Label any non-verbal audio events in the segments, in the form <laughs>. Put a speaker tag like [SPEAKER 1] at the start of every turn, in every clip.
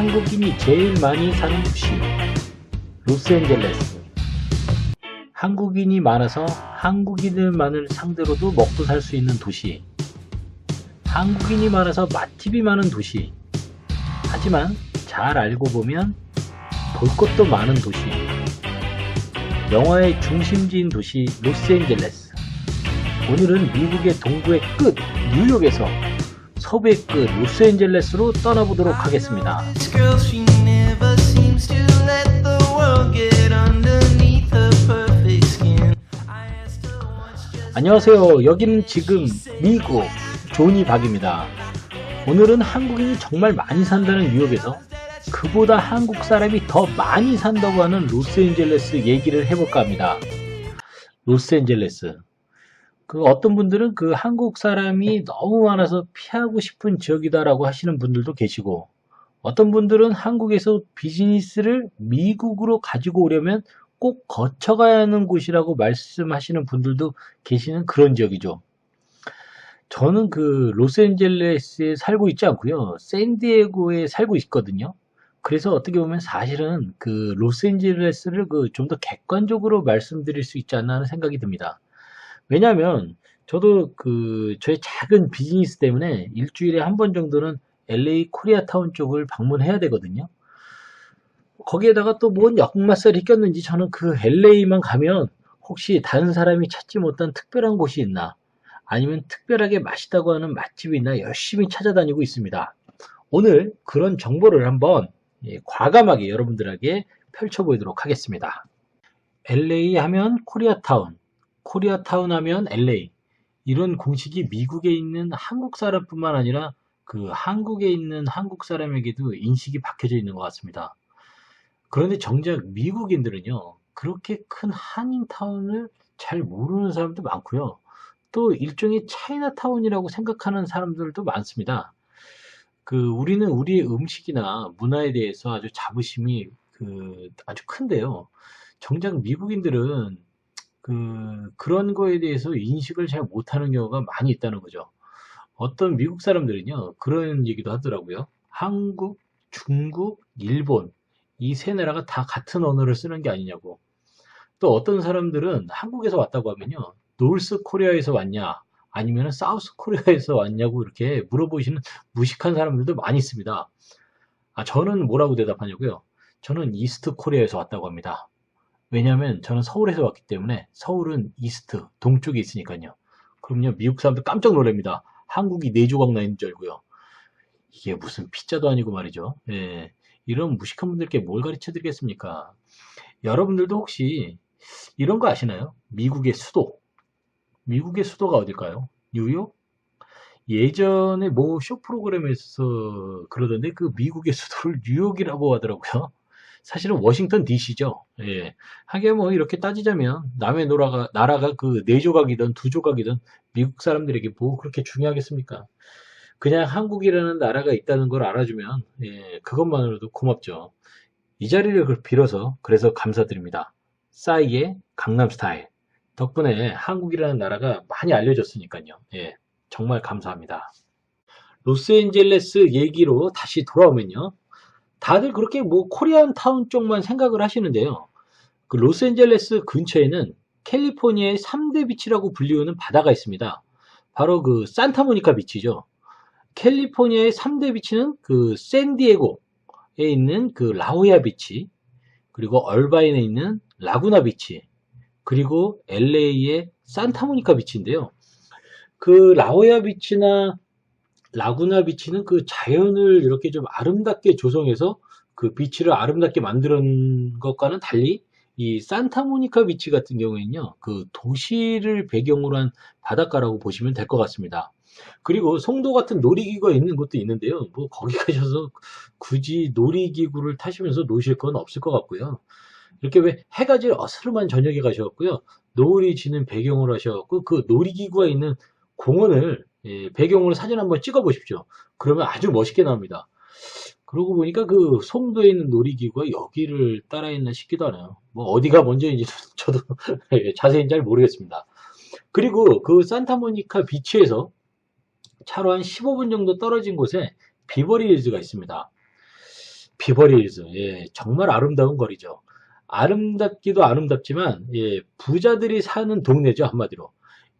[SPEAKER 1] 한국인이 제일 많이 사는 도시 로스앤젤레스. 한국인이 많아서 한국인들만을 상대로도 먹고 살 수 있는 도시. 한국인이 많아서 맛집이 많은 도시. 하지만 잘 알고 보면 볼 것도 많은 도시. 영화의 중심지인 도시 로스앤젤레스. 오늘은 미국의 동부의 끝 뉴욕에서 서부의 끝 로스앤젤레스로 떠나보도록 하겠습니다. 안녕하세요. 여기는 지금 미국 조니 박입니다. 오늘은 한국인이 정말 많이 산다는 뉴욕에서 그보다 한국 사람이 더 많이 산다고 하는 로스앤젤레스 얘기를 해볼까 합니다. 로스앤젤레스. 그 어떤 분들은 그 한국 사람이 너무 많아서 피하고 싶은 지역이다라고 하시는 분들도 계시고 어떤 분들은 한국에서 비즈니스를 미국으로 가지고 오려면 꼭 거쳐가야 하는 곳이라고 말씀하시는 분들도 계시는 그런 지역이죠. 저는 그 로스앤젤레스에 살고 있지 않고요. 샌디에고에 살고 있거든요. 그래서 어떻게 보면 사실은 그 로스앤젤레스를 그 좀 더 객관적으로 말씀드릴 수 있지 않나 하는 생각이 듭니다. 왜냐하면 저도 그 저의 작은 비즈니스 때문에 일주일에 한 번 정도는 LA 코리아타운 쪽을 방문해야 되거든요. 거기에다가 또 뭔 역마살이 꼈는지 저는 그 LA만 가면 혹시 다른 사람이 찾지 못한 특별한 곳이 있나 아니면 특별하게 맛있다고 하는 맛집이 있나 열심히 찾아다니고 있습니다. 오늘 그런 정보를 한번 예, 과감하게 여러분들에게 펼쳐보도록 하겠습니다. LA 하면 코리아타운, 코리아타운 하면 LA 이런 공식이 미국에 있는 한국 사람뿐만 아니라 그 한국에 있는 한국 사람에게도 인식이 박혀져 있는 것 같습니다. 그런데 정작 미국인들은요, 그렇게 큰 한인타운을 잘 모르는 사람도 많고요. 또 일종의 차이나타운이라고 생각하는 사람들도 많습니다. 그 우리는 우리의 음식이나 문화에 대해서 아주 자부심이 그 아주 큰데요. 정작 미국인들은 그 그런 거에 대해서 인식을 잘 못하는 경우가 많이 있다는 거죠. 어떤 미국 사람들은요, 그런 얘기도 하더라고요. 한국, 중국, 일본, 이 세 나라가 다 같은 언어를 쓰는 게 아니냐고. 또 어떤 사람들은 한국에서 왔다고 하면요, 노스 코리아에서 왔냐, 아니면 사우스 코리아에서 왔냐고 이렇게 물어보시는 무식한 사람들도 많이 있습니다. 아, 저는 뭐라고 대답하냐고요? 저는 이스트 코리아에서 왔다고 합니다. 왜냐하면 저는 서울에서 왔기 때문에 서울은 이스트, 동쪽에 있으니까요. 그럼요, 미국 사람들 깜짝 놀랍니다. 한국이 네 조각 나 있는 줄 알고요. 이게 무슨 피자도 아니고 말이죠. 예, 이런 무식한 분들께 뭘 가르쳐 드리겠습니까? 여러분들도 혹시 이런 거 아시나요? 미국의 수도. 미국의 수도가 어딜까요? 뉴욕? 예전에 뭐 쇼 프로그램에서 그러던데 그 미국의 수도를 뉴욕이라고 하더라고요. 사실은 워싱턴 DC죠. 예. 하긴 뭐 이렇게 따지자면 남의 나라가 나라가 그 네 조각이든 두 조각이든 미국 사람들에게 뭐 그렇게 중요하겠습니까? 그냥 한국이라는 나라가 있다는 걸 알아주면 예, 그것만으로도 고맙죠. 이 자리를 그 빌어서 그래서 감사드립니다. 싸이의 강남 스타일 덕분에 한국이라는 나라가 많이 알려졌으니까요. 예, 정말 감사합니다. 로스앤젤레스 얘기로 다시 돌아오면요. 다들 그렇게 뭐 코리안 타운 쪽만 생각을 하시는데요. 그 로스앤젤레스 근처에는 캘리포니아의 3대 비치라고 불리우는 바다가 있습니다. 바로 그 산타모니카 비치죠. 캘리포니아의 3대 비치는 그 샌디에고에 있는 그 라호야 비치, 그리고 얼바인에 있는 라구나 비치, 그리고 LA의 산타모니카 비치인데요. 그 라호야 비치나 라구나 비치는 그 자연을 이렇게 좀 아름답게 조성해서 그 비치를 아름답게 만드는 것과는 달리 이 산타모니카 비치 같은 경우에는요, 그 도시를 배경으로 한 바닷가라고 보시면 될 것 같습니다. 그리고 송도 같은 놀이기구가 있는 곳도 있는데요. 뭐 거기 가셔서 굳이 놀이기구를 타시면서 노실 건 없을 것 같고요. 이렇게 왜 해가 질 어스름한 저녁에 가셔갖고요. 노을이 지는 배경으로 하셔갖고 그 놀이기구가 있는 공원을 예, 배경으로 사진 한번 찍어 보십시오. 그러면 아주 멋있게 나옵니다. 그러고 보니까 그 송도에 있는 놀이기구가 여기를 따라 있나 싶기도 하네요. 뭐 어디가 먼저인지 <laughs> 저도 예, 자세히 잘 모르겠습니다. 그리고 그 산타모니카 비치에서 차로 한 15분 정도 떨어진 곳에 비버리 힐즈가 있습니다. 비버리힐즈, 예, 정말 아름다운 거리죠. 아름답기도 아름답지만, 예, 부자들이 사는 동네죠, 한마디로.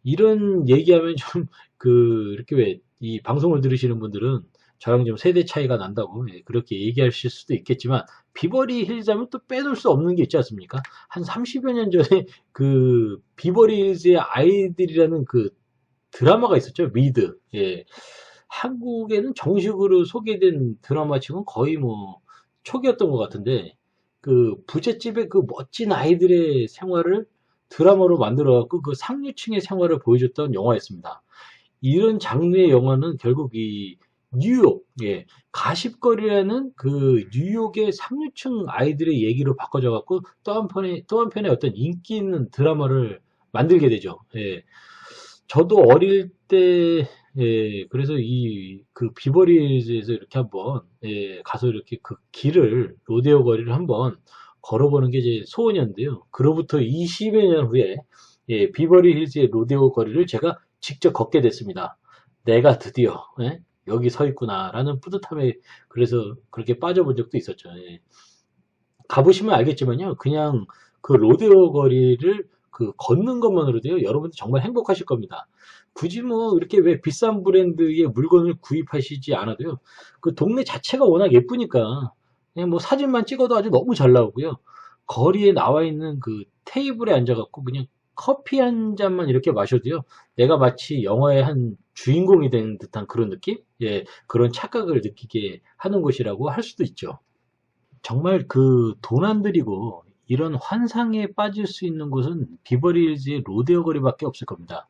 [SPEAKER 1] 이런 얘기하면 좀, 그, 이렇게 왜, 이 방송을 들으시는 분들은 저랑 좀 세대 차이가 난다고, 예, 그렇게 얘기하실 수도 있겠지만, 비버리 힐즈 하면 또 빼놓을 수 없는 게 있지 않습니까? 한 30여 년 전에 그, 비버리 힐즈의 아이들이라는 그 드라마가 있었죠, 미드. 예. 한국에는 정식으로 소개된 드라마 치고는 거의 뭐 초기였던 것 같은데 그 부잣집의 그 멋진 아이들의 생활을 드라마로 만들어갖고 그 상류층의 생활을 보여줬던 영화였습니다. 이런 장르의 영화는 결국 이 뉴욕, 예, 가십거리라는 그 뉴욕의 상류층 아이들의 얘기로 바꿔져 갖고 또 한편에, 또 한편에 어떤 인기 있는 드라마를 만들게 되죠. 예. 저도 어릴 때, 예, 그래서 이, 그 비버리즈에서 이렇게 한번, 예, 가서 이렇게 그 길을, 로데오 거리를 한번 걸어보는 게 제 소원이었는데요. 그로부터 20여 년 후에, 예, 비버리 힐즈의 로데오 거리를 제가 직접 걷게 됐습니다. 내가 드디어, 예, 여기 서 있구나라는 뿌듯함에 그래서 그렇게 빠져본 적도 있었죠. 예. 가보시면 알겠지만요. 그냥 그 로데오 거리를 그 걷는 것만으로도요. 여러분들 정말 행복하실 겁니다. 굳이 뭐 이렇게 왜 비싼 브랜드의 물건을 구입하시지 않아도요. 그 동네 자체가 워낙 예쁘니까 그냥 뭐 사진만 찍어도 아주 너무 잘 나오고요. 거리에 나와 있는 그 테이블에 앉아갖고 그냥 커피 한 잔만 이렇게 마셔도요. 내가 마치 영화의 한 주인공이 된 듯한 그런 느낌? 예, 그런 착각을 느끼게 하는 곳이라고 할 수도 있죠. 정말 그 돈 안 들이고 이런 환상에 빠질 수 있는 곳은 비버리힐즈의 로데오 거리밖에 없을 겁니다.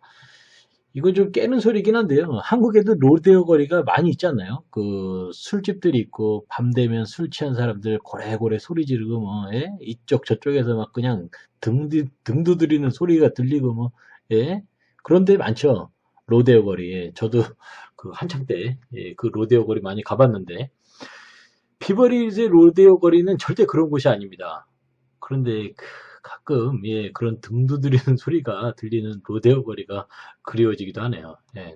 [SPEAKER 1] 이건 좀 깨는 소리긴 한데요. 한국에도 로데오 거리가 많이 있잖아요. 그 술집들이 있고 밤 되면 술 취한 사람들 고래고래 소리 지르고 뭐 예? 이쪽 저쪽에서 막 그냥 등, 등 두드리는 소리가 들리고 뭐 예? 그런 데 많죠. 로데오 거리에 저도 그 한창 때 예, 그 로데오 거리 많이 가봤는데 비버리힐즈의 로데오 거리는 절대 그런 곳이 아닙니다. 그런데 그 가끔 예, 그런 등 두드리는 <laughs> 소리가 들리는 로데오 거리가 그리워지기도 하네요. 예.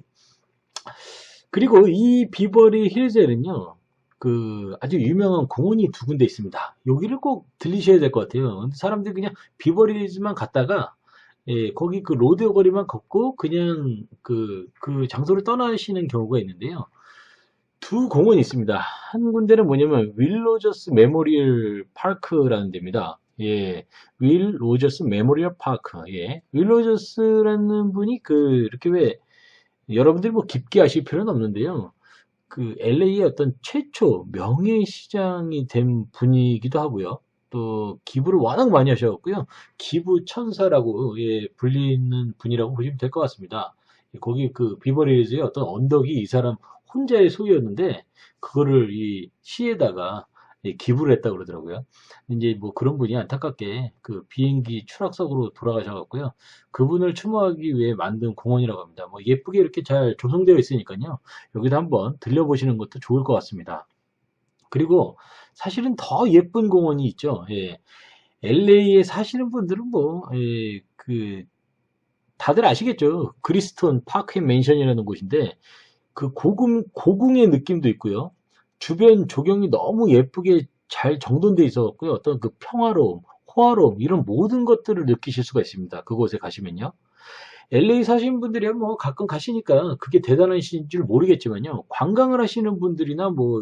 [SPEAKER 1] 그리고 이 비버리 힐즈에는요, 그 아주 유명한 공원이 두 군데 있습니다. 여기를 꼭 들리셔야 될 것 같아요. 사람들이 그냥 비버리 힐즈만 갔다가 예, 거기 그 로데오 거리만 걷고 그냥 그, 그 장소를 떠나시는 경우가 있는데요. 두 공원이 있습니다. 한 군데는 뭐냐면 윌 로저스 메모리얼 파크라는 데입니다. 예, 윌 로저스 메모리얼 파크. 예, 윌 로저스라는 분이 그 이렇게 왜 여러분들이 뭐 깊게 아실 필요는 없는데요. 그 LA의 어떤 최초 명예 시장이 된 분이기도 하고요. 또 기부를 워낙 많이 하셔갖고요. 기부 천사라고 예, 불리는 분이라고 보시면 될 것 같습니다. 거기 그 비버리힐즈의 어떤 언덕이 이 사람 혼자의 소유였는데 그거를 이 시에다가 예, 기부를 했다고 그러더라고요. 이제 뭐 그런 분이 안타깝게 그 비행기 추락사고로 돌아가셔갖고요. 그분을 추모하기 위해 만든 공원이라고 합니다. 뭐 예쁘게 이렇게 잘 조성되어 있으니까요. 여기도 한번 들려보시는 것도 좋을 것 같습니다. 그리고 사실은 더 예쁜 공원이 있죠. 예. LA에 사시는 분들은 뭐, 예, 그, 다들 아시겠죠. 그리스톤 파크 앤 맨션이라는 곳인데, 그 고궁, 고궁의 느낌도 있고요. 주변 조경이 너무 예쁘게 잘 정돈돼 있어갖고요. 어떤 그 평화로움, 호화로움, 이런 모든 것들을 느끼실 수가 있습니다. 그곳에 가시면요. LA 사시는 분들이 뭐 가끔 가시니까 그게 대단하신 줄 모르겠지만요. 관광을 하시는 분들이나 뭐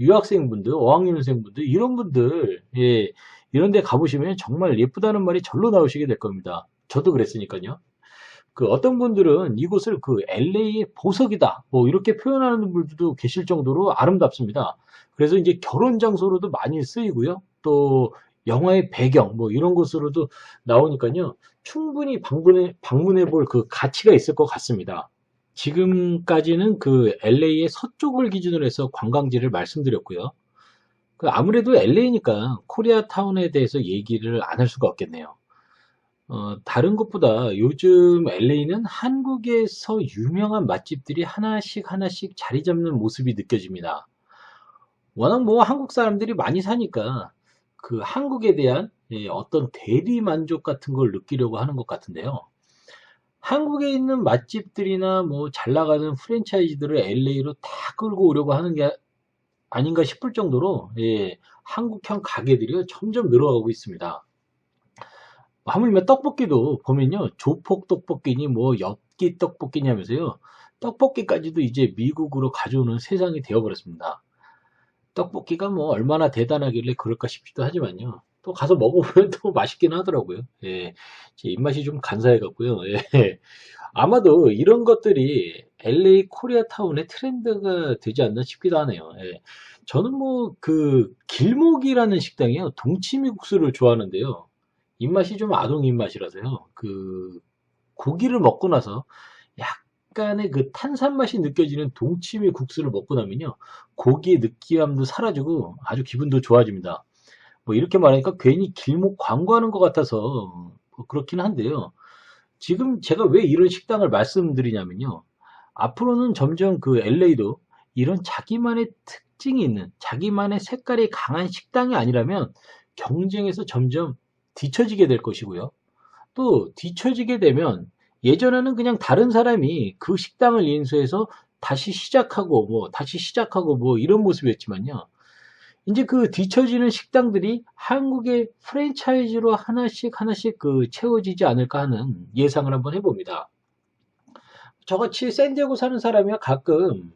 [SPEAKER 1] 유학생분들, 어학연생분들, 이런 분들, 예, 이런 데 가보시면 정말 예쁘다는 말이 절로 나오시게 될 겁니다. 저도 그랬으니까요. 그 어떤 분들은 이곳을 그 LA의 보석이다. 뭐 이렇게 표현하는 분들도 계실 정도로 아름답습니다. 그래서 이제 결혼 장소로도 많이 쓰이고요. 또 영화의 배경 뭐 이런 곳으로도 나오니까요. 충분히 방문해 방문해 볼 그 가치가 있을 것 같습니다. 지금까지는 그 LA의 서쪽을 기준으로 해서 관광지를 말씀드렸고요. 그 아무래도 LA니까 코리아타운에 대해서 얘기를 안 할 수가 없겠네요. 어, 다른 것보다 요즘 LA는 한국에서 유명한 맛집들이 하나씩 하나씩 자리 잡는 모습이 느껴집니다. 워낙 뭐 한국 사람들이 많이 사니까 그 한국에 대한 예, 어떤 대리 만족 같은 걸 느끼려고 하는 것 같은데요. 한국에 있는 맛집들이나 뭐 잘 나가는 프랜차이즈들을 LA로 다 끌고 오려고 하는 게 아닌가 싶을 정도로 예, 한국형 가게들이 점점 늘어가고 있습니다. 하물며 떡볶이도 보면요 조폭 떡볶이니 뭐 엽기 떡볶이니 하면서요 떡볶이까지도 이제 미국으로 가져오는 세상이 되어버렸습니다. 떡볶이가 뭐 얼마나 대단하길래 그럴까 싶기도 하지만요. 또 가서 먹어보면 <laughs> 또 맛있긴 하더라고요. 예, 제 입맛이 좀 간사해갖고요. 예, 아마도 이런 것들이 LA 코리아타운의 트렌드가 되지 않나 싶기도 하네요. 예, 저는 뭐 그 길목이라는 식당이요 동치미 국수를 좋아하는데요. 입맛이 좀 아동 입맛이라서요. 그 고기를 먹고 나서 약간의 그 탄산 맛이 느껴지는 동치미 국수를 먹고 나면요. 고기의 느끼함도 사라지고 아주 기분도 좋아집니다. 뭐 이렇게 말하니까 괜히 길목 광고하는 것 같아서 뭐 그렇긴 한데요. 지금 제가 왜 이런 식당을 말씀드리냐면요. 앞으로는 점점 그 LA도 이런 자기만의 특징이 있는 자기만의 색깔이 강한 식당이 아니라면 경쟁에서 점점 뒤처지게 될 것이고요. 또 뒤처지게 되면 예전에는 그냥 다른 사람이 그 식당을 인수해서 다시 시작하고 뭐 다시 시작하고 뭐 이런 모습이었지만요. 이제 그 뒤처지는 식당들이 한국의 프랜차이즈로 하나씩 하나씩 그 채워지지 않을까 하는 예상을 한번 해봅니다. 저같이 샌디에고 사는 사람이야 가끔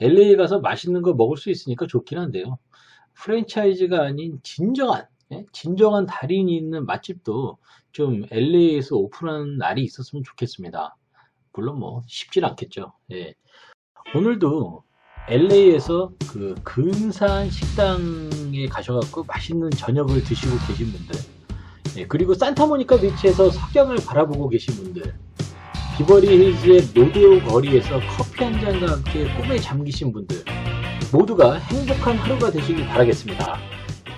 [SPEAKER 1] LA 가서 맛있는 거 먹을 수 있으니까 좋긴 한데요. 프랜차이즈가 아닌 진정한 예? 진정한 달인이 있는 맛집도 좀 LA에서 오픈하는 날이 있었으면 좋겠습니다. 물론 뭐 쉽진 않겠죠. 예. 오늘도 LA에서 그 근사한 식당에 가셔갖고 맛있는 저녁을 드시고 계신 분들, 예, 그리고 산타모니카 비치에서 석양을 바라보고 계신 분들, 비버리 힐즈의 로데오 거리에서 커피 한 잔과 함께 꿈에 잠기신 분들, 모두가 행복한 하루가 되시길 바라겠습니다.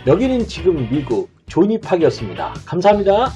[SPEAKER 1] 여기는 지금 미국 조니팍이었습니다. 감사합니다.